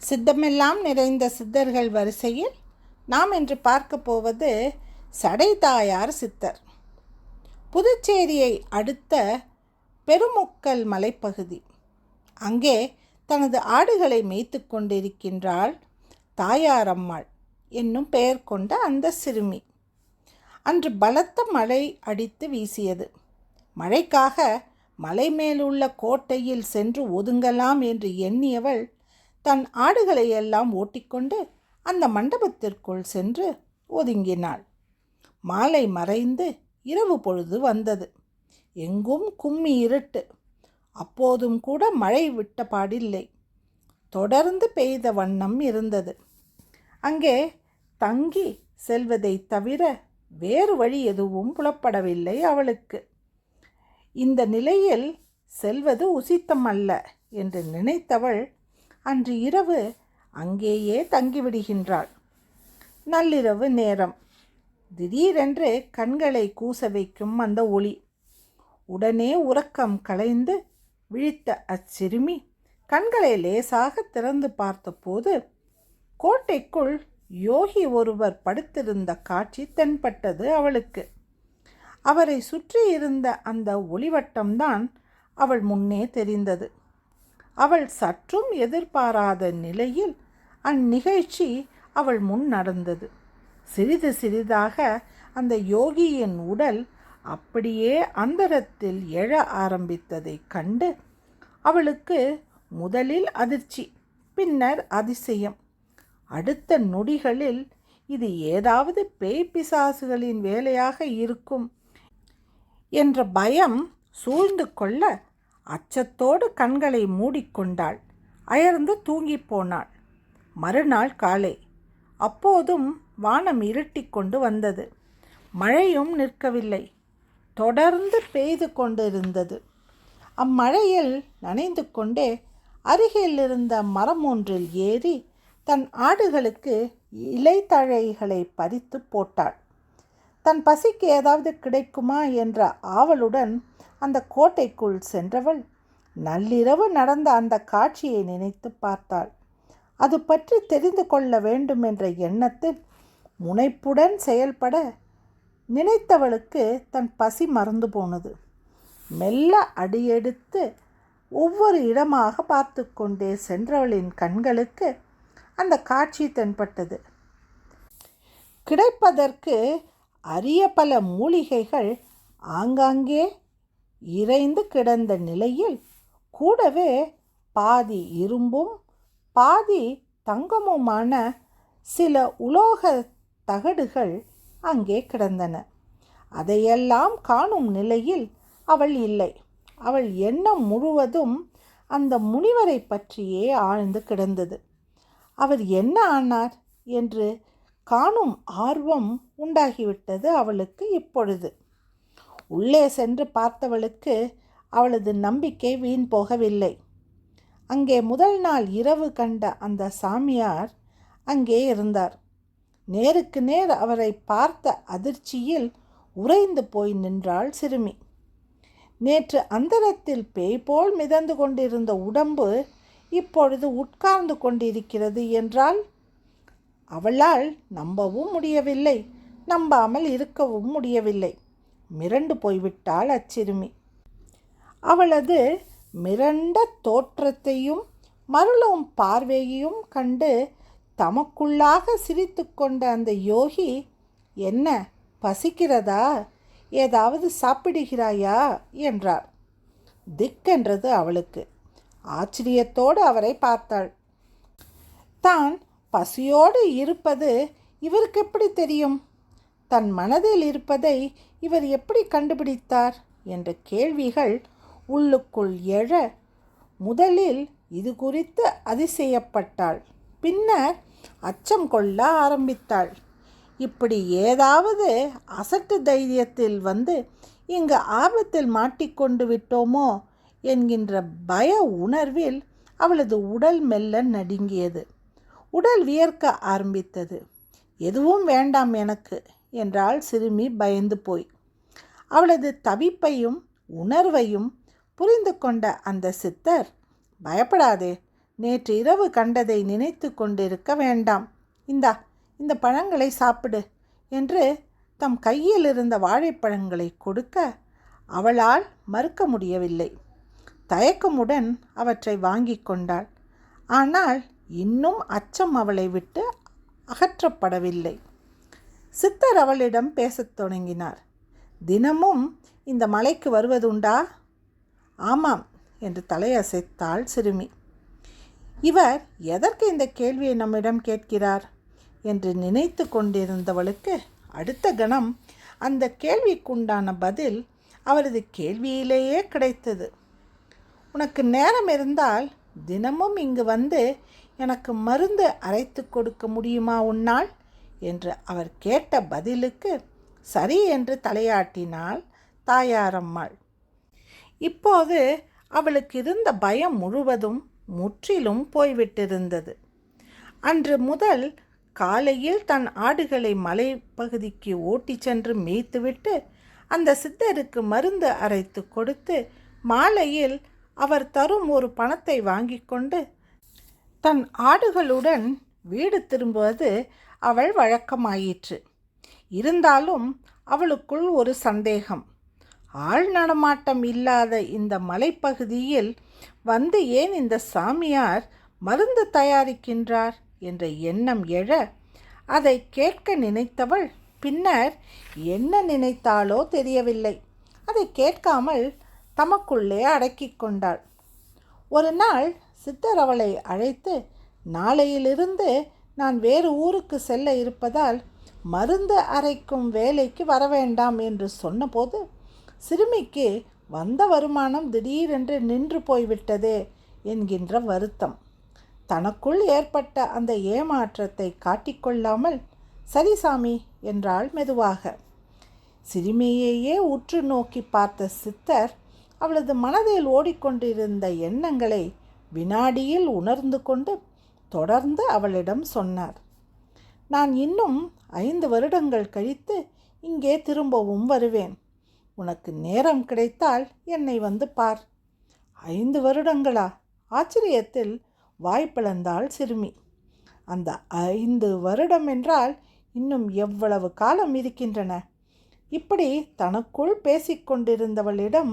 சித்தமெல்லாம் நிறைந்த சித்தர்கள் வரிசையில் நாம் இன்று பார்க்க போவது சடைதாயார் சித்தர். புதுச்சேரியை அடுத்த பெருமுக்கல் மலைப்பகுதி. அங்கே தனது ஆடுகளை மேய்த்து கொண்டிருக்கின்றாள் தாயாரம்மாள் என்னும் பெயர் கொண்ட அந்த சிறுமி. அன்று பலத்த மழை அடித்து வீசியது. மழைக்காக மலை மேலுள்ள கோட்டையில் சென்று ஒதுங்கலாம் என்று எண்ணியவள் தன் ஆடுகளை எல்லாம் ஓட்டிக்கொண்டு அந்த மண்டபத்திற்குள் சென்று ஒதுங்கினாள். மாலை மறைந்து இரவு பொழுது வந்தது. எங்கும் கும்மி இருட்டு. அப்போதும் கூட மழை விட்ட பாடில்லை. தொடர்ந்து பெய்த வண்ணம் இருந்தது. அங்கே தங்கி செல்வதை தவிர வேறு வழி எதுவும் புலப்படவில்லை அவளுக்கு. இந்த நிலையில் செல்வது உசித்தம் அல்ல என்று நினைத்தவள் அன்று இரவு அங்கேயே தங்கிவிடுகின்றாள். நள்ளிரவு நேரம். திடீரென்று கண்களை கூச வைக்கும் அந்த ஒளி. உடனே உறக்கம் களைந்து விழித்த அச்சிறுமி கண்களை லேசாக திறந்து பார்த்தபோது கோட்டைக்குள் யோகி ஒருவர் படுத்திருந்த காட்சி தென்பட்டது அவளுக்கு. அவரை சுற்றி இருந்த அந்த ஒளிவட்டம்தான் அவள் முன்னே தெரிந்தது. அவள் சற்றும் எதிர்பாராத நிலையில் அந்நிகழ்ச்சி அவள் முன் நடந்தது. சிறிது சிறிதாக அந்த யோகியின் உடல் அப்படியே அந்தரத்தில் எழ ஆரம்பித்ததைக் கண்டு அவளுக்கு முதலில் அதிர்ச்சி பின்னர் அதிசயம். அடுத்த நொடிகளில் இது ஏதாவது பேய் பிசாசுகளின் வேலையாக இருக்கும் என்ற பயம் சூழ்ந்து கொள்ள அச்சத்தோடு கண்களை மூடிக்கொண்டாள். அயர்ந்து தூங்கிப் போனாள். மறுநாள் காலை. அப்போதும் வானம் இருட்டிக் கொண்டு வந்தது. மழையும் நிற்கவில்லை. தொடர்ந்து பெய்து கொண்டிருந்தது. அம்மழையில் நனைந்து கொண்டே அருகில் இருந்த மரம் ஒன்றில் ஏறி தன் ஆடுகளுக்கு இலைத்தழைகளை பறித்து போட்டாள். தன் பசிக்கு ஏதாவது கிடைக்குமா என்ற ஆவலுடன் அந்த கோட்டைக்குள் சென்றவள் நள்ளிரவு நடந்த அந்த காட்சியை நினைத்து பார்த்தாள். அது பற்றி தெரிந்து கொள்ள வேண்டும் என்ற எண்ணத்தில் முனைப்புடன் செயல்பட நினைத்தவளுக்கு தன் பசி மறந்து போனது. மெல்ல அடியெடுத்து ஒவ்வொரு இடமாக பார்த்து கொண்டே சென்றவளின் கண்களுக்கு அந்த காட்சி தென்பட்டது. கிடைப்பதற்கு அரிய பல மூலிகைகள் ஆங்காங்கே இறைந்து கிடந்த நிலையில் கூடவே பாதி இரும்பும் பாதி தங்கமுமான சில உலோக தகடுகள் அங்கே கிடந்தன. அதையெல்லாம் காணும் நிலையில் அவள் இல்லை. அவள் எண்ணம் முழுவதும் அந்த முனிவரை பற்றியே ஆழ்ந்து கிடந்தது. அவர் என்ன ஆனார்? என்று காணும் ஆர்வம் உண்டாகிவிட்டது அவளுக்கு இப்பொழுது. உள்ளே சென்று பார்த்தவளுக்கு அவளது நம்பிக்கை வீண் போகவில்லை. அங்கே முதல் நாள் இரவு கண்ட அந்த சாமியார் அங்கே இருந்தார். நேருக்கு நேர் அவரை பார்த்த அதிர்ச்சியில் உறைந்து போய் நின்றாள் சிறுமி. நேற்று அந்தரத்தில் பேய் போல் மிதந்து கொண்டிருந்த உடம்பு இப்பொழுது உட்கார்ந்து கொண்டிருக்கிறது என்றால் அவளால் நம்பவும் முடியவில்லை நம்பாமல் இருக்கவும் முடியவில்லை. மிரண்டு போய்விட்டாள் அச்சிறுமி. அவளது மிரண்ட தோற்றத்தையும் மருளும் பார்வையையும் கண்டு தமக்குள்ளாக சிரித்து கொண்ட அந்த யோகி என்ன பசிக்கிறதா? ஏதாவது சாப்பிடுகிறாயா? என்றார் திக்கென்றது அவளுக்கு. ஆச்சரியத்தோடு அவரை பார்த்தாள். தான் பசியோடு இருப்பது இவருக்கு எப்படி தெரியும்? தன் மனதில் இருப்பதை இவர் எப்படி கண்டுபிடித்தார்? என்ற கேள்விகள் உள்ளுக்குள் எழ முதலில் இது குறித்து அதிசயப்பட்டாள். பின்னர் அச்சம் கொள்ள ஆரம்பித்தாள். இப்படி ஏதாவது அசட்டு தைரியத்தில் வந்து இங்கு ஆபத்தில் மாட்டிக்கொண்டு விட்டோமோ? என்கின்ற பய உணர்வில் அவளது உடல் மெல்ல நடுங்கியது. உடல் வியர்க்க ஆரம்பித்தது. எதுவும் வேண்டாம் எனக்கு என்றாள் சிறுமி பயந்து போய். அவளது தவிப்பையும் உணர்வையும் புரிந்து கொண்ட அந்த சித்தர் பயப்படாதே நேற்று இரவு கண்டதை நினைத்து கொண்டிருக்க வேண்டாம். இந்தா இந்த பழங்களை சாப்பிடு என்று தம் கையில் இருந்த வாழைப்பழங்களை கொடுக்க அவளால் மறுக்க முடியவில்லை. தயக்கமுடன் அவற்றை வாங்கி கொண்டாள். ஆனால் இன்னும் அச்சம் அவளை விட்டு அகற்றப்படவில்லை. சித்தர் அவளிடம் பேசத் தொடங்கினார். தினமும் இந்த மலைக்கு வருவதுண்டா? ஆமாம் என்று தலையசைத்தாள் சிறுமி. இவர் எதற்கு இந்த கேள்வியை நம்மிடம் கேட்கிறார்? என்று நினைத்து கொண்டிருந்தவளுக்கு அடுத்த கணம் அந்த கேள்விக்குண்டான பதில் அவரது கேள்வியிலேயே கிடைத்தது. உனக்கு நேரம் இருந்தால் தினமும் இங்கு வந்து எனக்கு மருந்து அரைத்து கொடுக்க முடியுமா உன்னால்? என்று அவர் கேட்ட பதிலுக்கு சரி என்று தலையாட்டினாள் தாயாரம்மாள். இப்போது அவளுக்கு இருந்த பயம் முழுவதும் முற்றிலும் போய்விட்டிருந்தது. அன்று முதல் காலையில் தன் ஆடுகளை மலைப்பகுதிக்கு ஓட்டிச் சென்று மேய்த்துவிட்டு அந்த சித்தருக்கு மருந்து அரைத்து கொடுத்து மாலையில் அவர் தரும் ஒரு பணத்தை வாங்கி கொண்டு தன் ஆடுகளுடன் வீடு திரும்புவது அவள் வழக்கமாயிற்று. இருந்தாலும் அவளுக்குள் ஒரு சந்தேகம். ஆள் நடமாட்டம் இல்லாத இந்த மலைப்பகுதியில் வந்து ஏன் இந்த சாமியார் மருந்து தயாரிக்கின்றார் என்ற எண்ணம் எழ அதை கேட்க நினைத்தவள் பின்னர் என்ன நினைத்தாளோ தெரியவில்லை. அதை கேட்காமல் தமக்குள்ளே அடக்கிக் கொண்டாள். ஒரு நாள் சித்தர் அவளை அழைத்து நாளையிலிருந்து நான் வேறு ஊருக்கு செல்ல இருப்பதால் மருந்து அரைக்கும் வேலைக்கு வர வேண்டாம் என்று சொன்னபோது சிறுமிக்கு வந்த வருமானம் திடீரென்று நின்று போய்விட்டதே என்கின்ற வருத்தம். தனக்குள் ஏற்பட்ட அந்த ஏமாற்றத்தை காட்டிக்கொள்ளாமல் சரி சாமி என்றாள் மெதுவாக. சிறுமியையே உற்று நோக்கி பார்த்த சித்தர் அவளது மனதில் ஓடிக்கொண்டிருந்த எண்ணங்களை வினாடியில் உணர்ந்து கொண்டு தொடர்ந்து அவளிடம் சொன்னார். நான் இன்னும் ஐந்து வருடங்கள் கழித்து இங்கே திரும்பவும் வருவேன். உனக்கு நேரம் கிடைத்தால் என்னை வந்து பார். ஐந்து வருடங்களா? ஆச்சரியத்தில் வாய்ப்பிழந்தாள் சிறுமி. அந்த ஐந்து வருடம் என்றால் இன்னும் எவ்வளவு காலம் இருக்கின்றன? இப்படி தனக்குள் பேசிக்கொண்டிருந்தவளிடம்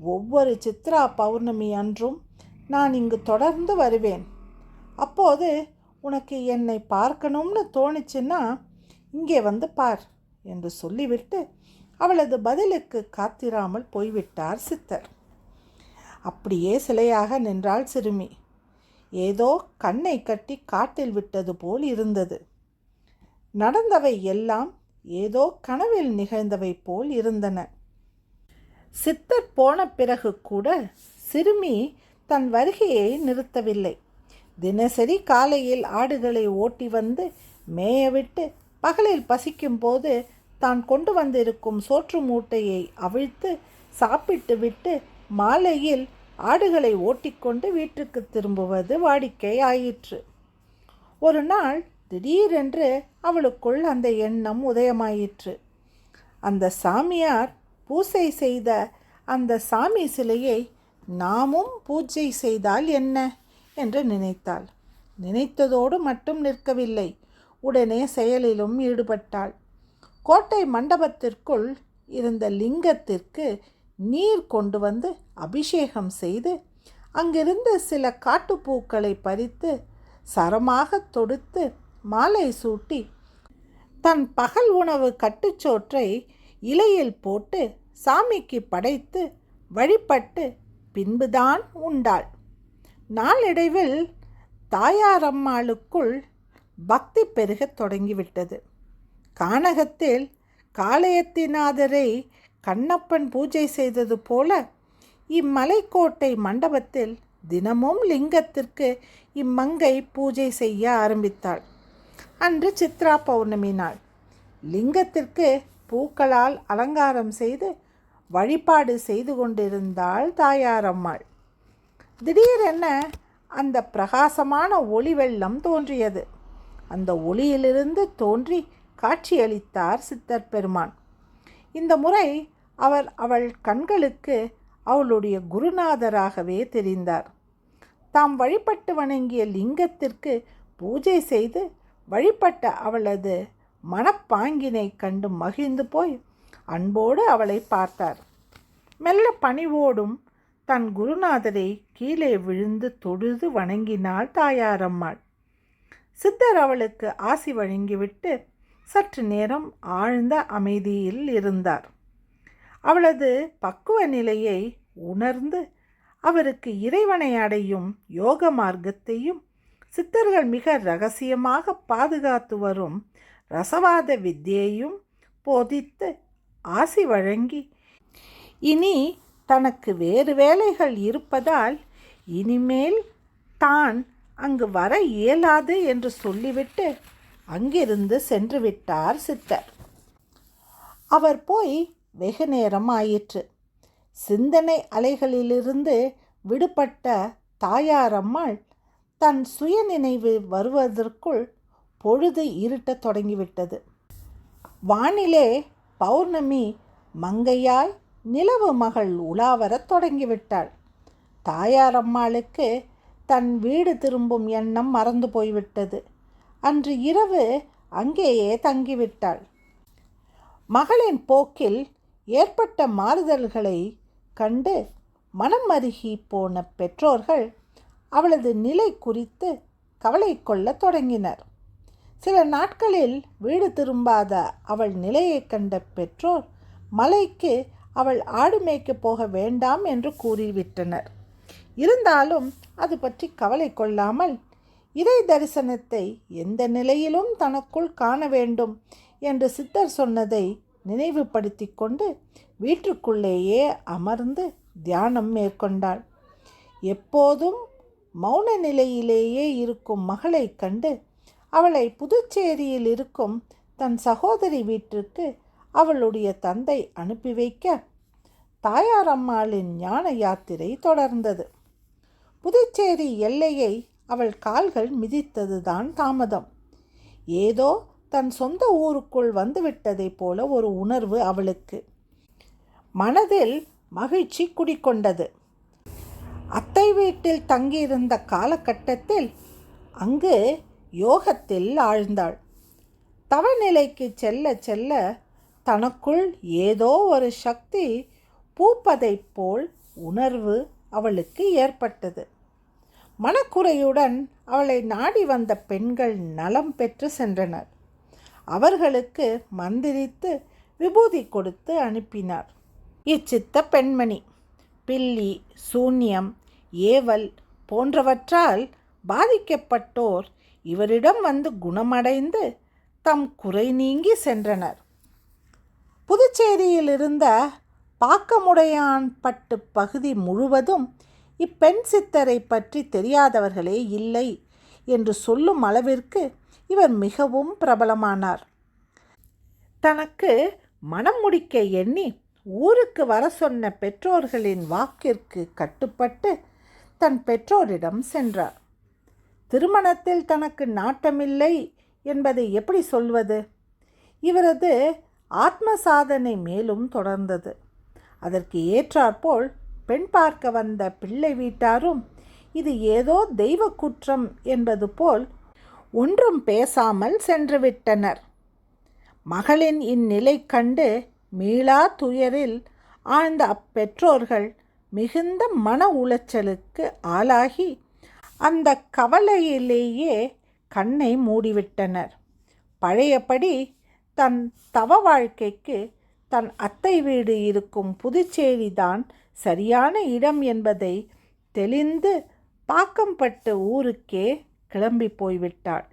ஒவ்வொரு சித்ரா பௌர்ணமி அன்றும் நான் இங்கு தொடர்ந்து வருவேன். அப்போது உனக்கு என்னை பார்க்கணும்னு தோணுச்சுன்னா இங்கே வந்து பார் என்று சொல்லிவிட்டு அவளது பதிலுக்கு காத்திராமல் போய்விட்டார் சித்தர். அப்படியே சிலையாக நின்றாள் சிறுமி. ஏதோ கண்ணை கட்டி காட்டில் விட்டது போல் இருந்தது. நடந்தவை எல்லாம் ஏதோ கனவில் நிகழ்ந்தவை போல் இருந்தன. சித்தர் போன பிறகு கூட சிறுமி தன் வருகையை நிறுத்தவில்லை. தினசரி காலையில் ஆடுகளை ஓட்டி வந்து மேயவிட்டு பகலில் பசிக்கும் போது தான் கொண்டு வந்திருக்கும் சோற்று மூட்டையை அவிழ்த்து சாப்பிட்டு விட்டு மாலையில் ஆடுகளை ஓட்டிக்கொண்டு வீட்டுக்கு திரும்புவது வாடிக்கை ஆயிற்று ஒரு நாள் திடீரென்று அவளுக்குள் அந்த எண்ணம் உதயமாயிற்று. அந்த சாமியார் பூசை செய்த அந்த சாமி சிலையை நாமும் பூஜை செய்தால் என்ன? என்று நினைத்தாள். நினைத்ததோடு மட்டும் நிற்கவில்லை. உடனே செயலிலும் ஈடுபட்டாள். கோட்டை மண்டபத்திற்குள் இருந்த லிங்கத்திற்கு நீர் கொண்டு வந்து அபிஷேகம் செய்து அங்கிருந்த சில காட்டுப்பூக்களை பறித்து சரமாக தொடுத்து மாலை சூட்டி தன் பகல் உணவு கட்டுச்சோற்றை இலையில் போட்டு சாமிக்கு படைத்து வழிபட்டு பின்புதான் உண்டாள். நாளடைவில் தாயாரம்மாளுக்குள் பக்தி பெருகத் தொடங்கிவிட்டது. கானகத்தில் காளையத்திநாதரை கண்ணப்பன் பூஜை செய்தது போல இம்மலைக்கோட்டை மண்டபத்தில் தினமும் லிங்கத்திற்கு இம்மங்கை பூஜை செய்ய ஆரம்பித்தாள். அன்று சித்ரா பௌர்ணமி நாள். லிங்கத்திற்கு பூக்களால் அலங்காரம் செய்து வழிபாடு செய்து கொண்டிருந்தாள் தாயாரம்மாள். திடீரென அந்த பிரகாசமான ஒளி வெள்ளம் தோன்றியது. அந்த ஒளியிலிருந்து தோன்றி காட்சியளித்தார் சித்தர் பெருமான். இந்த முறை அவர் அவள் கண்களுக்கு அவளுடைய குருநாதராகவே தெரிந்தார். தாம் வழிபட்டு வணங்கிய லிங்கத்திற்கு பூஜை செய்து வழிபட்ட அவளது மனப்பாங்கினை கண்டு மகிழ்ந்து போய் அன்போடு அவளை பார்த்தார். மெல்ல பணிவோடும் தன் குருநாதரை கீழே விழுந்து தொழுது வணங்கினாள் தாயாரம்மாள். சித்தர் அவளுக்கு ஆசி வழங்கிவிட்டு சற்று நேரம் ஆழ்ந்த அமைதியில் இருந்தார். அவளது பக்குவ நிலையை உணர்ந்து அவருக்கு இறைவனை அடையும் யோக மார்க்கத்தையும் சித்தர்கள் மிக ரகசியமாக பாதுகாத்து வரும் ரசவாத வித்தியையும் போதித்து ஆசி வழங்கி. இனி தனக்கு வேறு வேலைகள் இருப்பதால் இனிமேல் தான் அங்கு வர இயலாது என்று சொல்லிவிட்டு அங்கிருந்து சென்று விட்டார் சித்தர். அவர் போய் வெகு நேரம் ஆயிற்று சிந்தனை அலைகளிலிருந்து விடுபட்ட தாயாரம்மாள் தன் சுயநினைவு வருவதற்குள் பொழுது இருட்டத் தொடங்கிவிட்டது. வானிலே பௌர்ணமி மங்கையாய் நிலவு மகள் உலாவரத் தொடங்கிவிட்டாள். தாயாரம்மாளுக்கு தன் வீடு திரும்பும் எண்ணம் மறந்து போய்விட்டது. அன்று இரவு அங்கேயே தங்கிவிட்டாள். மகளின் போக்கில் ஏற்பட்ட மாறுதல்களை கண்டு மனம் அருகி போன பெற்றோர்கள் அவளது நிலை குறித்து கவலை கொள்ளத் தொடங்கினர். சில நாட்களில் வீடு திரும்பாத அவள் நிலையை கண்ட பெற்றோர் மலைக்கு அவள் ஆடு மேய்க்க போக வேண்டாம் என்று கூறிவிட்டனர். இருந்தாலும் அது பற்றி கவலை கொள்ளாமல் இறை தரிசனத்தை எந்த நிலையிலும் தனக்குள் காண வேண்டும் என்று சித்தர் சொன்னதை நினைவுபடுத்தி கொண்டு வீட்டுக்குள்ளேயே அமர்ந்து தியானம் மேற்கொண்டாள். எப்போதும் மௌன நிலையிலேயே இருக்கும் மகளை கண்டு அவளை புதுச்சேரியில் இருக்கும் தன் சகோதரி வீட்டிற்கு அவளுடைய தந்தை அனுப்பி வைக்க தாயாரம்மாளின் ஞான யாத்திரை தொடர்ந்தது. புதுச்சேரி எல்லையை அவள் கால்கள் மிதித்ததுதான் தாமதம். ஏதோ தன் சொந்த ஊருக்குள் வந்துவிட்டதைப் போல ஒரு உணர்வு அவளுக்கு. மனதில் மகிழ்ச்சி குடிக்கொண்டது அத்தை வீட்டில் தங்கியிருந்த காலகட்டத்தில் அங்கு யோகத்தில் ஆழ்ந்தாள். தவநிலைக்கு செல்ல செல்ல தனக்குள் ஏதோ ஒரு சக்தி பூப்பதைப் போல் உணர்வு அவளுக்கு ஏற்பட்டது. மனக்குறையுடன் அவளை நாடி வந்த பெண்கள் நலம் பெற்று சென்றனர். அவர்களுக்கு மந்திரித்து விபூதி கொடுத்து அனுப்பினார். இச்சித்த பெண்மணி பில்லி சூன்யம் ஏவல் போன்றவற்றால் பாதிக்கப்பட்டோர் இவரிடம் வந்து குணமடைந்து தம் குறை நீங்கி சென்றனர். புதுச்சேரியில் இருந்த பாக்கமுடையான் பட்டு பகுதி முழுவதும் இப்பெண் சித்தரை பற்றி தெரியாதவர்களே இல்லை என்று சொல்லும் அளவிற்கு இவர் மிகவும் பிரபலமானார். தனக்கு மனம் முடிக்க எண்ணி ஊருக்கு வர சொன்ன பெற்றோர்களின் வாக்கிற்கு கட்டுப்பட்டு தன் பெற்றோரிடம் சென்றார். திருமணத்தில் தனக்கு நாட்டமில்லை என்பதை எப்படி சொல்வது? இவரது ஆத்ம சாதனை மேலும் தொடர்ந்தது. அதற்கு ஏற்றாற்போல் பெண் பார்க்க வந்த பிள்ளை வீட்டாரும் இது ஏதோ தெய்வ குற்றம் என்பது போல் ஒன்றும் பேசாமல் சென்றுவிட்டனர் மகளின் இந்நிலை கண்டு மீளா துயரில் ஆழ்ந்த அப்பெற்றோர்கள் மிகுந்த மன உளைச்சலுக்கு ஆளாகி அந்த கவலையிலேயே கண்ணை மூடிவிட்டனர். பழையபடி தன் தவ வாழ்க்கைக்கு தன் அத்தை வீடு இருக்கும் புதுச்சேரி தான் சரியான இடம் என்பதை தெளிந்து பாக்கம்பட்டு ஊருக்கே கிளம்பி போய்விட்டாள்.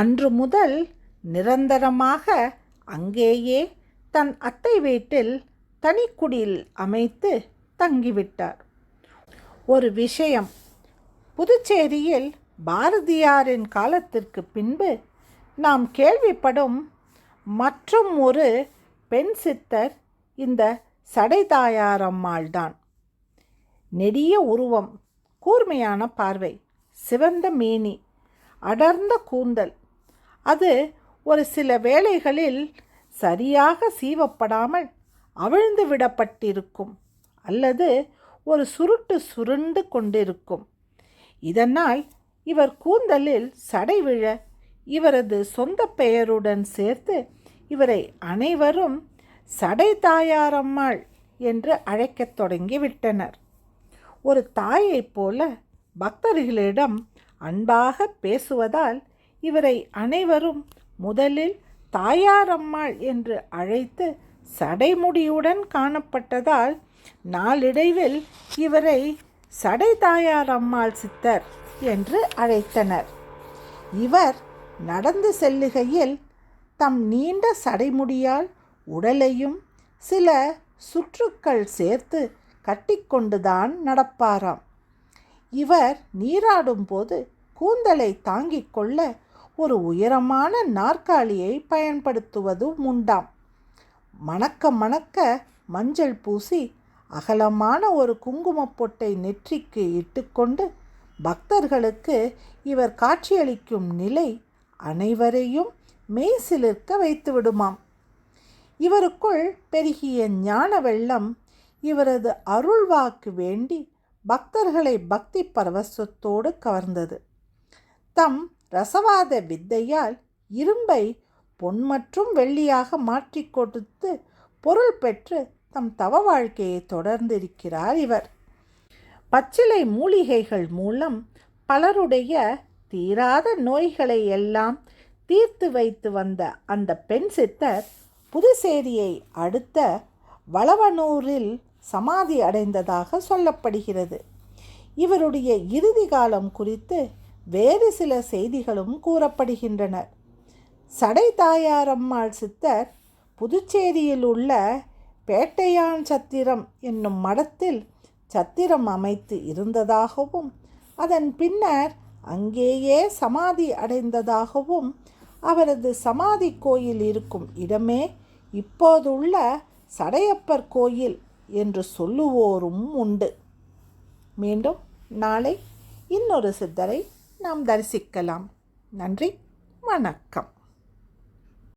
அன்று முதல் நிரந்தரமாக அங்கேயே தன் அத்தை வீட்டில் தனிக்குடியில் அமைத்து தங்கிவிட்டார். ஒரு விஷயம் புதுச்சேரியில் பாரதியாரின் காலத்திற்கு பின்பு நாம் கேள்விப்படும் மற்றும் ஒரு பெண் சித்தர் இந்த சடைதாயாரம்மாள்தான் நெடிய உருவம் கூர்மையான பார்வை சிவந்த மேனி அடர்ந்த கூந்தல். அது ஒரு சில வேளைகளில் சரியாக சீவப்படாமல் அவிழ்ந்து விடப்பட்டிருக்கும் அல்லது ஒரு சுருட்டு சுருண்டு கொண்டிருக்கும். இதனால் இவர் கூந்தலில் சடை விழ இவரது சொந்த பெயருடன் சேர்த்து இவரை அனைவரும் சடை தாயாரம்மாள் என்று அழைக்கத் தொடங்கிவிட்டனர் ஒரு தாயைப் போல பக்தர்களிடம் அன்பாக பேசுவதால் இவரை அனைவரும் முதலில் தாயாரம்மாள் என்று அழைத்து சடைமுடியுடன் காணப்பட்டதால் நாளிடைவில் இவரை சடை தாயார் அம்மாள் சித்தர் என்று அழைத்தனர். இவர் நடந்து செல்லுகையில் தம் நீண்ட சடைமுடியால் உடலையும் சில சுற்றுக்கள் சேர்த்து கட்டிக்கொண்டுதான் நடப்பாராம். இவர் நீராடும்போது கூந்தலை தாங்கிக் கொள்ள ஒரு உயரமான நாற்காலியை பயன்படுத்துவதும் உண்டாம். மணக்க மணக்க மஞ்சள் பூசி அகலமான ஒரு குங்குமப் பொட்டை நெற்றிக்கு இட்டுக்கொண்டு பக்தர்களுக்கு இவர் காட்சியளிக்கும் நிலை அனைவரையும் மெய்சிலிர்க்க வைத்து விடுமாம் இவருக்குள் பெருகிய ஞான வெள்ளம் இவரது அருள்வாக்கு வேண்டி பக்தர்களை பக்தி பரவசத்தோடு கவர்ந்தது. தம் ரசவாத வித்தையால் இரும்பை பொன் மற்றும் வெள்ளியாக மாற்றி கொடுத்து பொருள் பெற்று தம் தவ வாழ்க்கையை தொடர்ந்திருக்கிறார் இவர். பச்சிலை மூலிகைகள் மூலம் பலருடைய தீராத நோய்களை எல்லாம் தீர்த்து வைத்து வந்த அந்த பெண் சித்தர் புதுச்சேரியை அடுத்த வளவனூரில் சமாதி அடைந்ததாக சொல்லப்படுகிறது. இவருடைய இறுதி காலம் குறித்து வேறு சில செய்திகளும் கூறப்படுகின்றன. சடை தாயாரம்மாள் சித்தர் புதுச்சேரியில் உள்ள பேட்டையான் சத்திரம் என்னும் மடத்தில் சத்திரம் அமைத்து இருந்ததாகவும் அதன் பின்னர் அங்கேயே சமாதி அடைந்ததாகவும் அவரது சமாதி கோயில் இருக்கும் இடமே இப்போதுள்ள சடையப்பர் கோயில் என்று சொல்லுவோரும் உண்டு. மீண்டும் நாளை இன்னொரு சித்தரை நாம் தரிசிக்கலாம். நன்றி வணக்கம்.